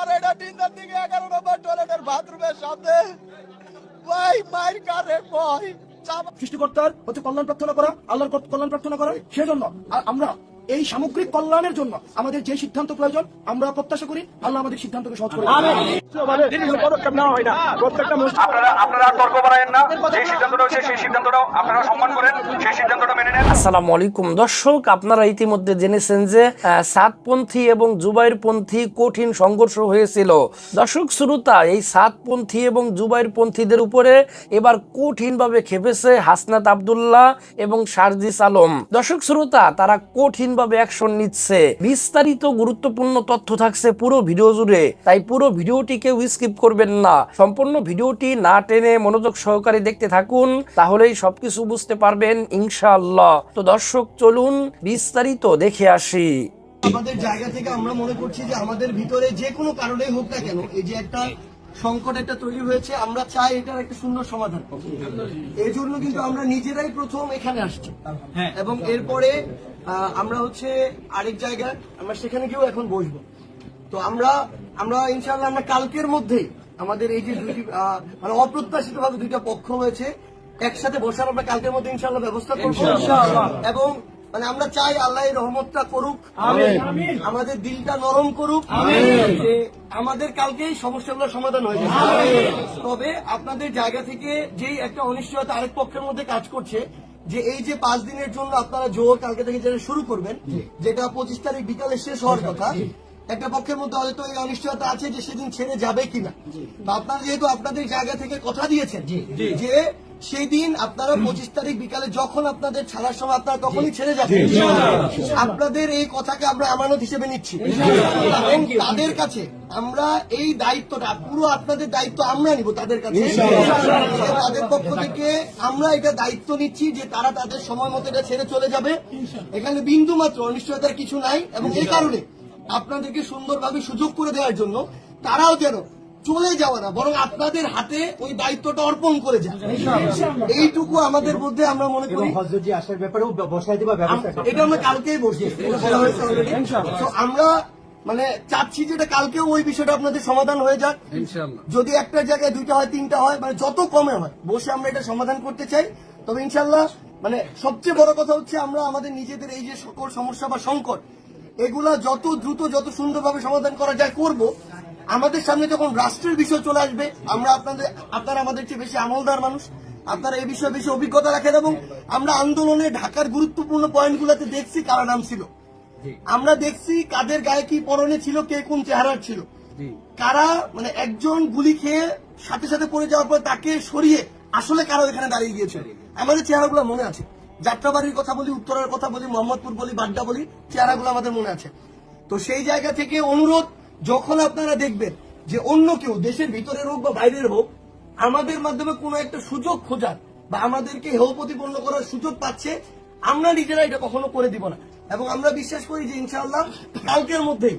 আর এটা তিনটার দিকে এগারো টয়লেটের বাথরুমের সামনে। ভাই, মায়ের কারে চাপ সৃষ্টিকর্তার হচ্ছে কল্যাণ প্রার্থনা করা, আল্লাহর কল্যাণ প্রার্থনা করা, সেজন্য আর আমরা এই সামগ্রিক কল্যাণের জন্য আমাদের যে সিদ্ধান্ত প্রয়োজন আমরা প্রত্যাশা করি আল্লাহ আমাদের সিদ্ধান্তকে সহজ করে দিন। পদক্ষেপ নেওয়া হয় না। প্রত্যেকটা আপনারা আপনারা আর তর্ক বাড়ায়েন না। যে সিদ্ধান্তটা হচ্ছে সেই সিদ্ধান্তটাও আপনারা সম্মান করেন। সেই সিদ্ধান্তটা মেনে নেন। আসসালামু আলাইকুম। দর্শক আপনারা ইতিমধ্যে জেনেছেন যে সাতপন্থী এবং জুবাইরপন্থী কঠিন সংঘর্ষ হয়েছিল। দর্শক শ্রোতা এই সাতপন্থী এবং জুবাইরপন্থীদের উপরে এবার কঠিনভাবে খেপেছে হাসনাত আব্দুল্লাহ এবং সারজিস আলম। দর্শক শ্রোতা তারা কঠিনভাবে অ্যাকশন নিচ্ছে। বিস্তারিত গুরুত্বপূর্ণ তথ্য থাকছে পুরো ভিডিও জুড়ে তাই পুরো ভিডিওটি কেউ স্কিপ করবেন না। সম্পূর্ণ ভিডিওটি না টেনে মনোযোগ সহকারে দেখতে থাকুন তাহলেই সবকিছু বুঝতে পারবেন ইনশাআল্লাহ। তো দর্শক চলুন বিস্তারিত দেখে আসি। আমাদের জায়গা থেকে আমরা মনে করছি যে আমাদের ভিতরে যে কোনো কারণেই হোক না কেন এই যে একটা সংকট একটা তৈরি হয়েছে আমরা চাই এটার একটা সুন্দর সমাধান এই জন্য কিন্তু আমরা নিজেরাই প্রথম এখানে আসছি। এবং এরপরে আমরা হচ্ছে আরেক জায়গায় আমরা সেখানে গিয়েও এখন বসবো। তো আমরা আমরা ইনশাআল্লাহ আমরা কালকের মধ্যেই আমাদের এই যে দুইটি আহ, মানে অপ্রত্যাশিত ভাবে দুইটা পক্ষ হয়েছে একসাথে বসার আমরা কালকের মধ্যে ইনশাআল্লাহ ব্যবস্থা করব। এবং মানে আমরা চাই আল্লাহ রহমতটা করুক। আমাদের দিলটা নরম করুক। যে আমাদের কালকেই সমস্যাগুলো সমাধান হয়ে যাবে। তবে আপনাদের জায়গা থেকে যেই একটা অনিশ্চয়তা আরেক পক্ষের মধ্যে কাজ করছে যে এই যে পাঁচ দিনের জন্য আপনারা জোর কালকে থেকে যেটা শুরু করবেন যেটা পঁচিশ তারিখ বিকালে শেষ হওয়ার কথা একটা পক্ষের মধ্যে হয়তো এই অনিশ্চয়তা আছে যে সেদিন ছেড়ে যাবে কিনা। তো আপনারা যেহেতু আপনাদের জায়গা থেকে কথা দিয়েছেন যে সেই দিন আপনারা পঁচিশ তারিখ বিকালে যখন আপনাদের ছাড়ার সময় আপনারা তখনই ছেড়ে যাবেন আপনাদের এই কথাকে আমরা আমানত হিসেবে নিচ্ছি এবং তাদের কাছে আমরা এই দায়িত্বটা পুরো আপনাদের দায়িত্ব আমরা নিব তাদের কাছে তাদের পক্ষ থেকে আমরা এটা দায়িত্ব নিচ্ছি যে তারা তাদের সময় মতো এটা ছেড়ে চলে যাবে এখানে বিন্দু মাত্র অনিশ্চয়তার কিছু নাই এবং এই কারণে আপনাদেরকে সুন্দরভাবে সুযোগ করে দেওয়ার জন্য তারাও যেন চলে যাওয়া না বরং আপনাদের হাতে ওই দায়িত্বটা অর্পণ করে যায় এইটুকু আমাদের মধ্যে আমরা মনে করি। হজরতজি আসার ব্যাপারেও বসাই দেওয়া ব্যবস্থা এটা আমরা কালকেই বসছি। So, আমরা মানে চাচ্ছি যেটা কালকেও ওই বিষয়টা আপনাদের সমাধান হয়ে যাক। যদি একটা জায়গায় দুইটা হয় তিনটা হয় মানে যত কমে হয় বসে আমরা এটা সমাধান করতে চাই। তবে ইনশাল্লাহ মানে সবচেয়ে বড় কথা হচ্ছে আমরা আমাদের নিজেদের এই যে সকল সমস্যা বা সংকট এগুলা যত দ্রুত যত সুন্দরভাবে সমাধান করা যায় করব আমাদের সামনে যখন রাষ্ট্রের বিষয় চলে আসবে আমরা আপনাদের আপনারা আমাদের চেয়ে বেশি আমলদার মানুষ। আপনারা এই বিষয়ে বেশি অভিজ্ঞতা রাখেন এবং আমরা আন্দোলনে ঢাকার গুরুত্বপূর্ণ পয়েন্টগুলোতে দেখছি কারা নাম ছিল। আমরা দেখছি কাদের গায়ে কি পরনে ছিল কে কোন চেহারার ছিল। কারা মানে একজন গুলি খেয়ে সাথে সাথে পড়ে যাওয়ার পর তাকে সরিয়ে আসলে কারা এখানে দাঁড়িয়ে গিয়েছিল? আমাদের চেহারাগুলো মনে আছে। যাত্রাবাড়ির কথা বলি উত্তরের কথা বলি মোহাম্মদপুর বলি বাড্ডা বলি চেহারাগুলো আমাদের মনে আছে। তো সেই জায়গা থেকে অনুরোধ যখন আপনারা দেখবেন যে অন্য কেউ দেশের ভিতরের হোক বা বাইরের হোক, আমাদের মাধ্যমে কোনো একটা সুযোগ খোঁজার বা আমাদেরকে হেউ প্রতিপন্ন করার সুযোগ পাচ্ছে, আমরা নিজেরা এটা কখনো করে দিব না। এবং আমরা বিশ্বাস করি যে ইনশাআল্লাহ কালকের মধ্যেই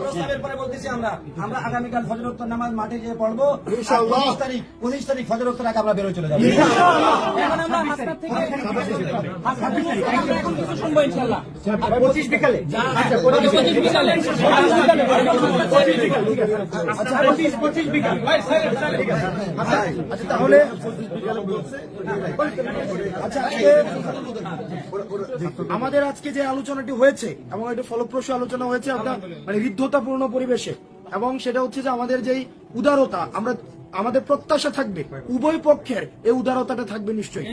প্রস্তাবের পরে বলতেছি আমরা আমরা আগামীকাল ফজর নামাজ মাঠে গিয়ে পড়ব। উনিশ তারিখ উনিশ তারিখ ফজর আগে আমরা বেরোয় চলে যাব। পঁচিশ বিকালে। পঁচিশ বিকালে। পঁচিশ পঁচিশ বিকাল। আচ্ছা তাহলে আচ্ছা আমাদের আজকে যে আলোচনাটি হয়েছে এবং একটা ফলপ্রসূ আলোচনা হয়েছে আপনার মানে হৃদ্ধতাপূর্ণ পরিবেশে। এবং সেটা হচ্ছে যে আমাদের যেই উদারতা, আমরা, আমাদের প্রত্যাশা থাকবে, উভয় পক্ষের এই উদারতাটা থাকবে নিশ্চয়ই।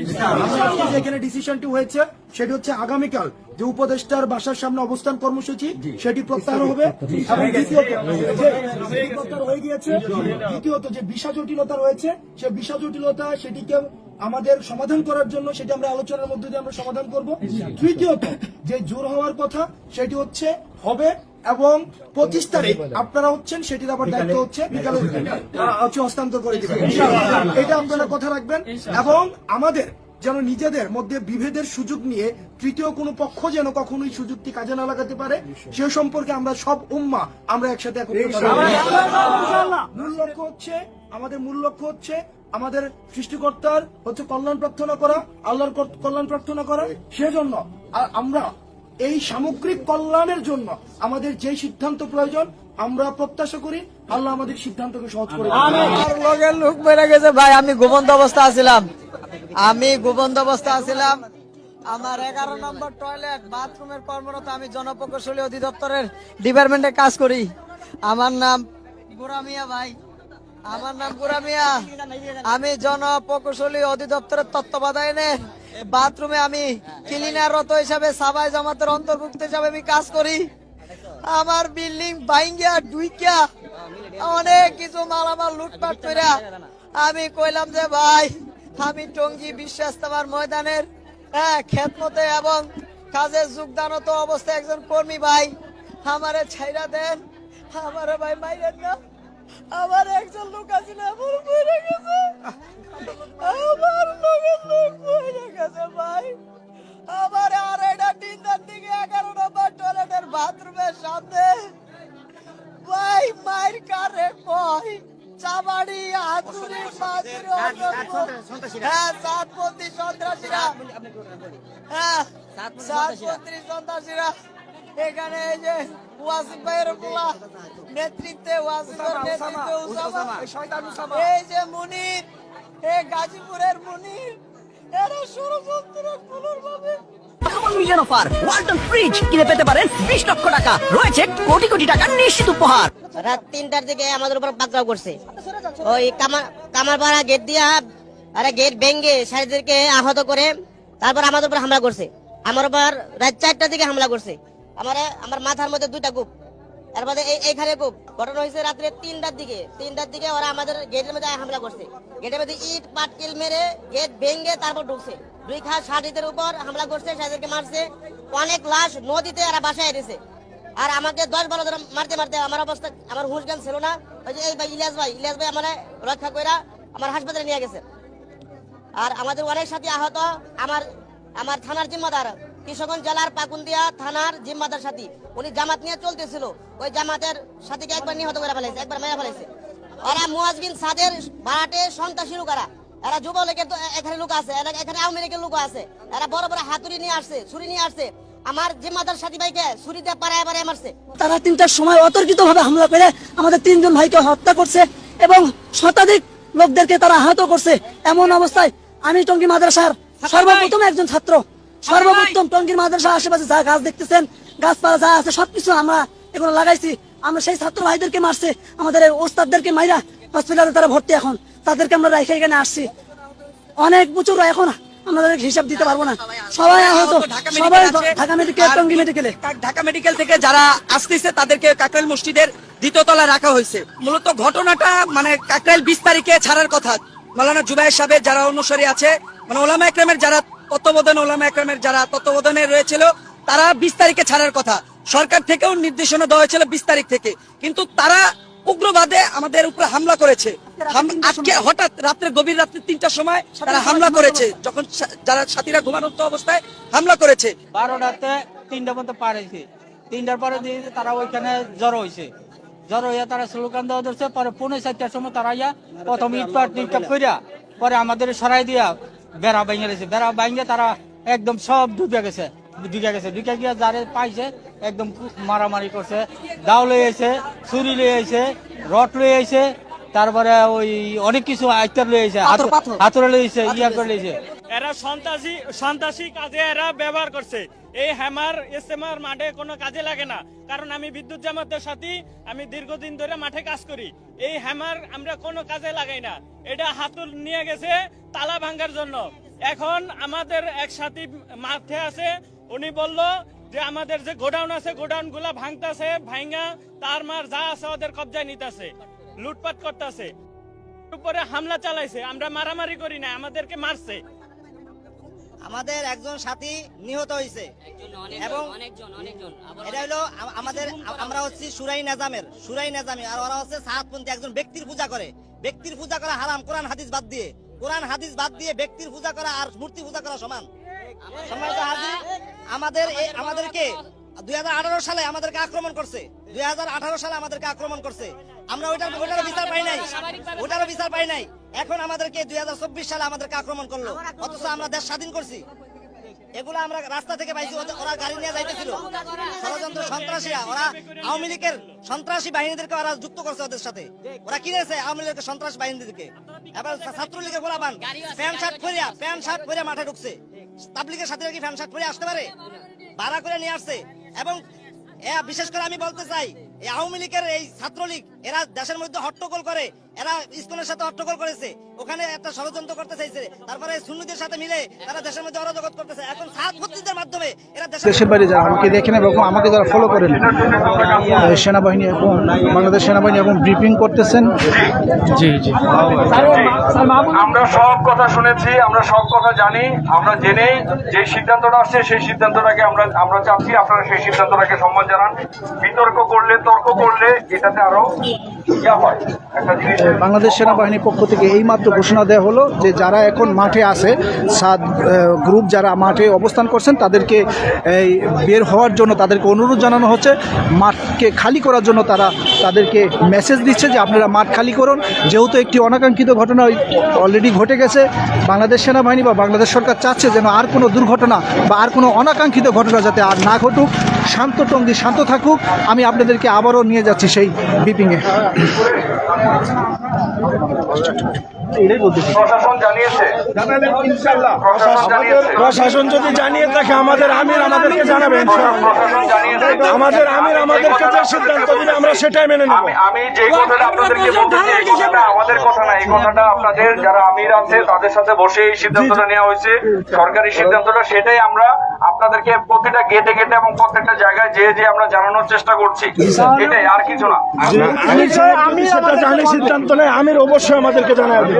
আমরা আজকে যে এখানে ডিসিশনটি হয়েছে, সেটি হচ্ছে আগামীকাল যে উপদেষ্টার বাসার সামনে অবস্থান কর্মসূচি, সেটি প্রত্যাহার হবে। এবং দ্বিতীয়ত হয়ে গিয়েছে, দ্বিতীয়ত যে বিষা জটিলতা রয়েছে, সে বিষা জটিলতা সেটিকে আমাদের সমাধান করার জন্য সেটি আমরা আলোচনার মধ্যে দিয়ে আমরা সমাধান করব। তৃতীয়ত, যে জোর হওয়ার কথা, সেটি হচ্ছে হবে এবং পঁচিশ তারিখ আপনারা হচ্ছেন সেটির আবার দায়িত্ব হচ্ছে বিকালে হচ্ছে হস্তান্তর করে দিবেন। এটা আপনারা কথা রাখবেন। এবং আমাদের যেন নিজেদের মধ্যে বিভেদের সুযোগ নিয়ে তৃতীয় কোনো পক্ষ যেন কখনোই সুযোগটি কাজে না লাগাতে পারে সে সম্পর্কে আমরা সব উম্মা আমরা একসাথে মূল লক্ষ্য হচ্ছে আমাদের মূল লক্ষ্য হচ্ছে আমাদের সৃষ্টিকর্তার হচ্ছে কল্যাণ প্রার্থনা করা আল্লাহর কল্যাণ প্রার্থনা করা। সেজন্য আর আমরা এই সামগ্রিক কল্যাণের জন্য আমাদের যে সিদ্ধান্ত প্রয়োজন, আমরা প্রত্যাশা করি আল্লাহ আমাদের সিদ্ধান্তকে সহজ করে। লগের লোক বেড়ে গেছে, ভাই, আমি ঘুমন্ত অবস্থা আছিলাম। আমি ঘুমন্ত অবস্থা আছিলাম। আমার এগারো নম্বর টয়লেট বাথরুমের কর্মরত আমি জনপ্রকৌশলী অধিদপ্তরের ডিপার্টমেন্টে কাজ করি। আমার নাম গুরামিয়া ভাই। আমার নাম গুরামিয়া আমি জনপ্রকৌশলী অধিদপ্তরের তত্ত্বাবধানে বাথরুমে আমি ক্লিনাররত হিসাবে সাবাই জামাতের অন্তর্ভুক্ত হিসাবে আমি কাজ করি। আমার বিল্ডিং বাইঙ্গা ডুইকা অনেক কিছু মালামাল লুটপাট কইরা আমি কইলাম যে, ভাই, আমি টঙ্গি বিশ্বাস তোমার ময়দানের হ্যাঁ খেতমতে এবং কাজে যোগদানত অবস্থায় একজন কর্মী ভাই আমারে ছাইরা দেন। আমারে ভাই মাইরেন না। আমার একজন লোক আছে না আমার মরে গেছে। আমার লোকের লোক মরে গেছে ভাই। আমার আড়াইটা তিনটার দিকে এগারো নম্বর টয়লেটের বাথরুমের সামনে ভাই মায়ের কারে কয়? চাবাড়ি হ্যাঁ সাতপন্থী সন্ত্রাসীরা। হ্যাঁ সাতপন্থী সন্ত্রাসীরা। এখানে এই যে ওয়াসিফ ভাইয়ের পোলা নেতৃত্বে ওয়াসিফের নেতৃত্বে এই যে মুনির এই গাজীপুরের মুনির এরা ষড়যন্ত্র মিলিয়ন অফার ওয়ালটন ফ্রিজ কিনে পেতে পারেন বিশ লক্ষ টাকা। রয়েছে কোটি কোটি টাকার নিশ্চিত উপহার। রাত তিনটার দিকে আমাদের উপর পাকড়াও করছে। ওই কামার কামারপাড়া গেট দিয়া আরে গেট ভেঙ্গে সারিদেরকে আহত করে তারপর আমাদের উপর হামলা করছে। আমার উপর রাত চারটার দিকে হামলা করছে। আমার আমার মাথার মধ্যে দুইটা কূপ এর এইখানে কূপ ঘটনা হয়েছে রাত্রে তিনটার দিকে। তিনটার দিকে ওরা আমাদের গেটের মধ্যে হামলা করছে। গেটের মধ্যে ইট, পাটকেল মেরে গেট ভেঙ্গে তারপর ঢুকছে। দুই খা সারিদের উপর হামলা করছে সারিদেরকে মারছে। অনেক লাশ নদীতে এরা বাসায় এনেছে আর আমাকে দশ বারো জন মারতে মারতে আমার অবস্থা, আমার হুঁশ জ্ঞান ছিল না। ওই যে এই ভাই ইলিয়াস ভাই ইলিয়াস ভাই আমার রক্ষা কইরা আমার হাসপাতালে নিয়ে গেছে। আর আমাদের অনেক সাথী আহত। আমার আমার থানার জিম্মাদার কিশোরগঞ্জ জেলার পাকুন্দিয়া থানার জিম্মাদার সাথী উনি জামাত নিয়ে চলতেছিল। ওই জামাতের সাথীকে একবার নিহত করে ফেলেছে একবার মেরে ফেলেছে ওরা মুয়াজ বিন সাদের ভাড়াটে সন্ত্রাসী লোকেরা এরা যুবলীগের তো এখানে লোক আছে এরা- এখানে আওয়ামী লীগের লোক আছে। এরা বড় বড় হাতুড়ি নিয়ে আসছে ছুরি নিয়ে আসছে। আমার জিম্মাদার সাথী ভাইকে ছুরি দিয়ে পাড়ায় পাড়ায় মারছে। তারা তিনটার সময় অতর্কিত ভাবে হামলা করে আমাদের তিনজন ভাইকে হত্যা করছে এবং শতাধিক লোকদেরকে তারা আহত করছে। এমন অবস্থায় আমি টঙ্গী মাদ্রাসার সর্বপ্রথম একজন ছাত্র। সর্বপ্রথম টঙ্গীর মাদ্রাসার আশেপাশে যা গাছ দেখতেছেন গাছপালা যা আছে সবকিছু আমরা এগুলো লাগাইছি। আমরা সেই ছাত্র ভাইদেরকে মারছে আমাদের ওস্তাদদেরকে মাইরা হসপিটালে তারা ভর্তি এখন। তাদেরকে আমরা রেখে এখানে আসছি। অনেক প্রচুর এখন হিসাব দিতে পারব না। সবাই আহত। সবাই ঢাকা মেডিকেল টঙ্গী মেডিকেলে ঢাকা মেডিকেল থেকে যারা আসতেছে তাদেরকে কাকরাইল মসজিদের দ্বিতীয় তলায় রাখা হয়েছে। মূলত ঘটনাটা মানে কাকরাইল বিশ তারিখে ছাড়ার কথা। মালানা জুবাইর সাহেবের যারা অনুসারী আছে মানে ওলামা একরামের যারা তত্ত্বাবধান ওলামা একরামের যারা তত্ত্বাবধানে রয়েছিল, তারা বিশ তারিখে ছাড়ার কথা। সরকার থেকেও নির্দেশনা দেওয়া হয়েছিল বিশ তারিখ থেকে। কিন্তু তারা উগ্রবাদে আমাদের উপরে হামলা করেছে। আজকে হঠাৎ রাত্রে গভীর রাত্রে তিনটার সময় তারা হামলা করেছে। যখন যারা সাথীরা ঘুমানোর অবস্থায় হামলা করেছে। বারোটাতে তিনটা পর্যন্ত পার হয়েছে। তিনটার পরে দিয়ে তারা ওইখানে জড়ো হয়েছে। জড়ো হইয়া তারা স্লোগান দেওয়া ধরছে, পরে পৌনে চারটার সময় তারা ইয়া প্রথম ইটপাট নিক্ষেপ করিয়া পরে আমাদের সরাই দিয়া বেড়া ভাঙে গেছে বেড়া ভাঙে তারা একদম সব ডুবে গেছে। ঢুকে গেছে। ঢুকে গিয়ে যারে পাইছে একদম মারামারি করছে। দাও লয়ে আইছে ছুরি লয়ে আইছে রড লই আইছে তারপরে ওই অনেক কিছু আইতার লয়ে আইছে হাতরে লয়ে আইছে ইয়া করে লইছে এরা সন্ত্রাসী সন্ত্রাসী কাজে এরা ব্যবহার করছে। এই হ্যামার ইস্তেমার মাঠে কোনো কাজে লাগে না। কারণ আমি বিদ্যুৎ জামাতের সাথে, আমি দীর্ঘদিন ধরে মাঠে কাজ করি। এই হ্যামার আমরা কোনো কাজে লাগাই না। এটা হাতুল নিয়ে গেছে তালা ভাঙ্গার জন্য। এখন আমাদের এক সাথী মাঠে আছে, উনি বলল যে আমাদের যে গোডাউন আছে গোডাউনগুলা ভাঙতাছে ভাঙ্গা তার মার যা আছে ওদের কবজায় নিতেছে, লুটপাট করতেছে। উপরে হামলা চালাইছে, আমরা মারামারি করি না আমাদেরকে মারছে। আমাদের একজন সাথী নিহত হয়েছে। এবং এটা হলো আমাদের আমরা হচ্ছি। সুরাই নাজামের সুরাই নাজামি। আর ওরা হচ্ছে সাহাতপন্থী একজন ব্যক্তির পূজা করে। ব্যক্তির পূজা করা হারাম কোরআন হাদিস বাদ দিয়ে। কোরআন হাদিস বাদ দিয়ে ব্যক্তির পূজা করা আর মূর্তি পূজা করা সমান। সম্মানিত হাজির আমাদের আমাদেরকে দুই হাজার আঠারো সালে আমাদেরকে আক্রমণ করছে। দুই সালে আমাদেরকে আক্রমণ করছে। আমরা ওইটার ওইটারও বিচার পাই নাই। ওইটারও বিচার পাই নাই। এখন আমাদেরকে দুই সালে আমাদেরকে আক্রমণ করল। অথচ আমরা দেশ স্বাধীন করছি। এগুলো আমরা রাস্তা থেকে পাইছি ওরা গাড়ি নিয়ে যাইতেছিল। ষড়যন্ত্র সন্ত্রাসীরা ওরা আওয়ামী লীগের সন্ত্রাসী বাহিনীদেরকে ওরা যুক্ত করছে ওদের সাথে। ওরা কিনেছে আওয়ামী লীগের সন্ত্রাসী বাহিনীদেরকে। এবার ছাত্রলীগের গোলাপান প্যান্ট শার্ট পরিয়া প্যান্ট শার্ট পরিয়া মাঠে ঢুকছে। তাবলিগের সাথে কি প্যান্ট শার্ট পরে আসতে পারে? ভাড়া করে নিয়ে আসছে। এবং বিশেষ করে আমি বলতে চাই, এই আওয়ামী লীগের এই ছাত্রলীগ, এরা দেশের মধ্যে হট্টগোল করে। এরা ইস্কনের সাথে হট্টগোল করেছে। ওখানে একটা ষড়যন্ত্র করতে চাইছে। তারপরে সুন্নিদের সাথে মিলে তারা দেশের মধ্যে অরাজকত করতেছে। এখন সাত ভর্তিদের মাধ্যমে এরা দেশের দেশের বাইরে যারা আমাকে দেখেন এবং আমাকে যারা ফলো করেন সেনাবাহিনী এবং বাংলাদেশ সেনাবাহিনী এবং ব্রিফিং করতেছেন। জি জি। আমরা সব কথা শুনেছি আমরা সব কথা জানি আমরা জেনেই যে সিদ্ধান্তটা আসছে সেই সিদ্ধান্তটাকে আমরা আমরা চাচ্ছি আপনারা সেই সিদ্ধান্তটাকে সম্মান জানান। বিতর্ক করলে তর্ক করলে এটাতে আরও ইয়া হয় একটা জিনিস বাংলাদেশ সেনাবাহিনীর পক্ষ থেকে এই মাত্র ঘোষণা দেওয়া হলো যে যারা এখন মাঠে আছে, সাত গ্রুপ যারা মাঠে অবস্থান করছেন, তাদেরকে এই বের হওয়ার জন্য তাদেরকে অনুরোধ জানানো হচ্ছে। মাঠকে খালি করার জন্য তারা তাদেরকে মেসেজ দিচ্ছে যে আপনারা মাঠ খালি করুন। যেহেতু একটি অনাকাঙ্ক্ষিত ঘটনা অলরেডি ঘটে গেছে। বাংলাদেশ সেনাবাহিনী বা বাংলাদেশ সরকার চাচ্ছে যেন আর কোনো দুর্ঘটনা বা আর কোনো অনাকাঙ্ক্ষিত ঘটনা যাতে আর না ঘটুক। শান্ত টঙ্গি শান্ত থাকুক। আমি আপনাদেরকে আবারও নিয়ে যাচ্ছি সেই বিপিংয়ে Evet. প্রশাসন জানিয়েছে। প্রশাসন জানিয়েছে। প্রশাসন যদি জানিয়ে থাকে আমাদের আমির আমাদেরকে জানাবেন আমাদের আমির আমাদেরকে যে সিদ্ধান্ত দিবে আমরা সেটাই মেনে নেব। আমি আমি যে কথাটা আপনাদেরকে বলতেছি আমাদের কথা না এই কথাটা আপনাদের যারা আমির আছে তাদের সাথে বসে এই সিদ্ধান্তটা নেওয়া হয়েছে। সরকারি সিদ্ধান্তটা সেটাই আমরা আপনাদেরকে প্রতিটা গেটে গেটে এবং প্রত্যেকটা জায়গায় যে যে আমরা জানানোর চেষ্টা করছি এটাই আর কিছু না। আমির সাহেব সেটা জানি সিদ্ধান্ত নেয় আমির অবশ্যই আমাদেরকে জানাবে।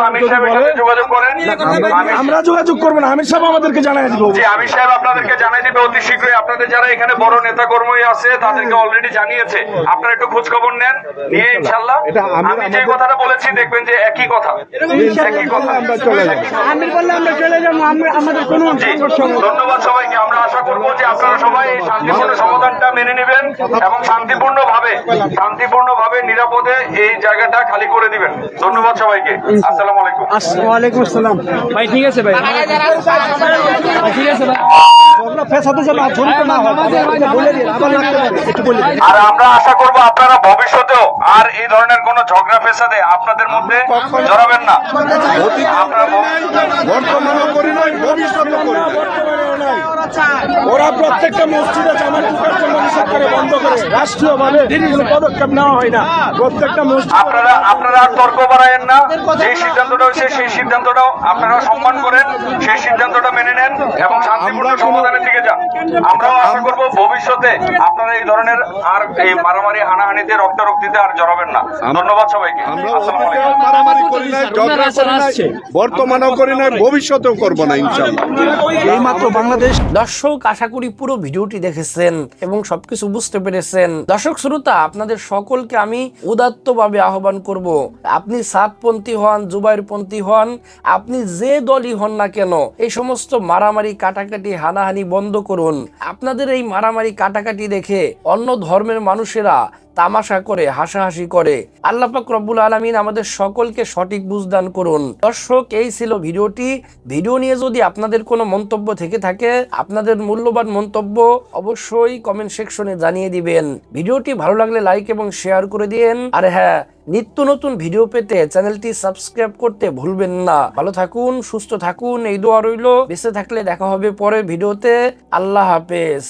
আমির যোগাযোগ করেন। আমির- আমরা যোগাযোগ করব না আমির সাহেব আমাদেরকে জানাই দিব। জি আমির সাহেব আপনাদেরকে জানাই দিবে। অতি শীঘ্রই আপনাদের যারা এখানে বড় নেতা কর্মী আছে তাদেরকে অলরেডি জানিয়েছে। আপনারা একটু খোঁজ খবর নেন। নিয়ে ইনশাল্লাহ আমি যে কথাটা বলেছি দেখবেন যে একই কথা। একই কথা। আমরা চলে যাব। আমরা চলে যাব। আমাদের কোনো ধন্যবাদ সবাইকে। যে আপনারা সবাই এই শান্তিপূর্ণ সমাধানটা মেনে নেবেন এবং শান্তিপূর্ণ ভাবে শান্তিপূর্ণ ভাবে নিরাপদে এই জায়গাটা খালি করে দিবেন। ধন্যবাদ সবাইকে। আসসালামু আলাইকুম। ওয়ালাইকুম আসসালাম। ভাই ঠিক আছে ভাই। ঠিক আছে ভাই। আর আমরা আশা করব আপনারা ভবিষ্যতেও আর এই ধরনের কোন ঝগড়া ফেসাদে আপনাদের মধ্যে জড়াবেন না। আপনারা বর্তমানে করি নাই ভবিষ্যতে করি ওরা প্রত্যেকটা মসজিদে জামাত ঢুকার জন্য নিষেধ করে বন্ধ করে রাষ্ট্রীয়ভাবে কোনো পদক্ষেপ নেওয়া হয় না। প্রত্যেকটা মসজিদ আপনারা আপনারা আর তর্ক বাড়ায়েন না। যে সিদ্ধান্তটা হয়েছে সেই সিদ্ধান্তটাও আপনারা সম্মান করেন সেই সিদ্ধান্তটা মেনে নেন এবং শান্তিপূর্ণ সমাধানের দিকে যান। আমরাও আশা করব ভবিষ্যতে আপনারা এই ধরনের আর এই মারামারি হানাহানিতে রক্তারক্তিতে আর জড়াবেন না। ধন্যবাদ সবাইকে। আসসালামু মারামারি করি নাই ঝগড়া করি নাই বর্তমানেও করি নাই ভবিষ্যতেও করব না ইনশাল্লাহ এইমাত্র বাংলাদেশ দর্শক, আশা করি পুরো ভিডিওটি দেখেছেন এবং সবকিছু বুঝতে পেরেছেন। দর্শক, শ্রোতা, আপনাদের সকলকে আমি উদাত্তভাবে আহ্বান করব, আপনি সাতপন্থী হন, জুবাইরপন্থী হন, আপনি যে দলই হন না কেন, এই সমস্ত মারামারি, কাটাকাটি, হানাহানি বন্ধ করুন। আপনাদের এই মারামারি, কাটাকাটি দেখে অন্য ধর্মের মানুষেরা তামাশা করে, হাসাহাসি করে। আল্লাহ পাক রব্বুল আলমিন আমাদের সকলকে সঠিক বুঝদান করুন। দর্শক, এই ছিল ভিডিওটি। ভিডিও নিয়ে যদি আপনাদের কোনো মন্তব্য থেকে থাকে, আপনাদের মূল্যবান মন্তব্য অবশ্যই কমেন্ট সেকশনে জানিয়ে দিবেন। ভিডিওটি ভালো লাগলে লাইক এবং শেয়ার করে দিন আর হ্যাঁ নিত্য নতুন ভিডিও পেতে চ্যানেলটি সাবস্ক্রাইব করতে ভুলবেন না। ভালো থাকুন, সুস্থ থাকুন, এই দোয়া রইল। বেঁচে থাকলে দেখা হবে পরের ভিডিওতে। আল্লাহ হাফেজ।